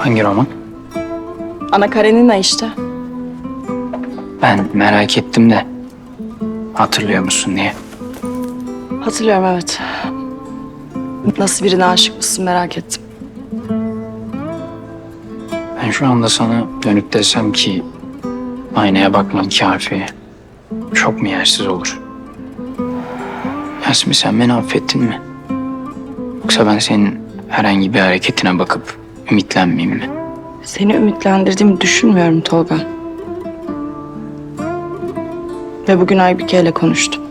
Hangi roman? Ana Karenina işte. Ben merak ettim de hatırlıyor musun diye. Hatırlıyorum evet. Nasıl birine aşık mısın merak ettim. Ben şu anda sana dönüp desem ki aynaya bakmak kafi. Çok mu yersiz olur? Yasmin sen beni affettin mi? Yoksa ben senin herhangi bir hareketine bakıp ümitlenmeyeyim mi? Seni ümitlendirdiğimi düşünmüyorum Tolga. Ve bugün Aybike ile konuştum.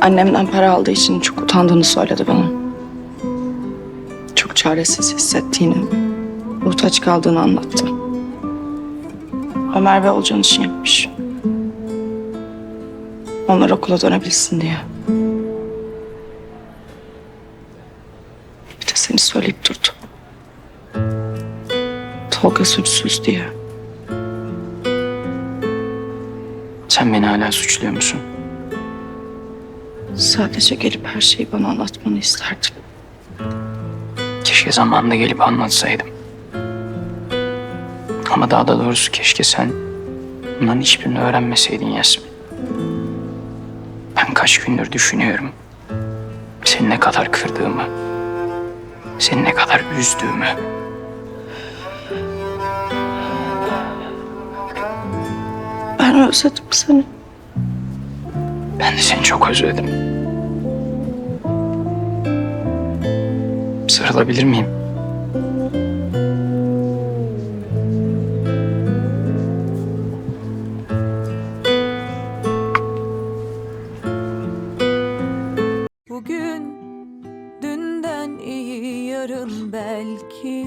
Annemden para aldığı için çok utandığını söyledi bana. Çok çaresiz hissettiğini, muhtaç kaldığını anlattı. Ömer ve Olcan için yapmış. Onlar okula dönebilsin diye. Bir de seni söyleyip durdu. Tolga suçsuz diye. Sen beni hala suçluyor musun? Sadece gelip her şeyi bana anlatmanı isterdim. Keşke zamanında gelip anlatsaydım. Ama daha da doğrusu keşke sen bunların hiçbirini öğrenmeseydin Yasmin. Ben kaç gündür düşünüyorum. Seni ne kadar kırdığımı, seni ne kadar üzdüğümü. Özledim seni. Ben de seni çok özledim. Sarılabilir miyim? Bugün dünden iyi yarın belki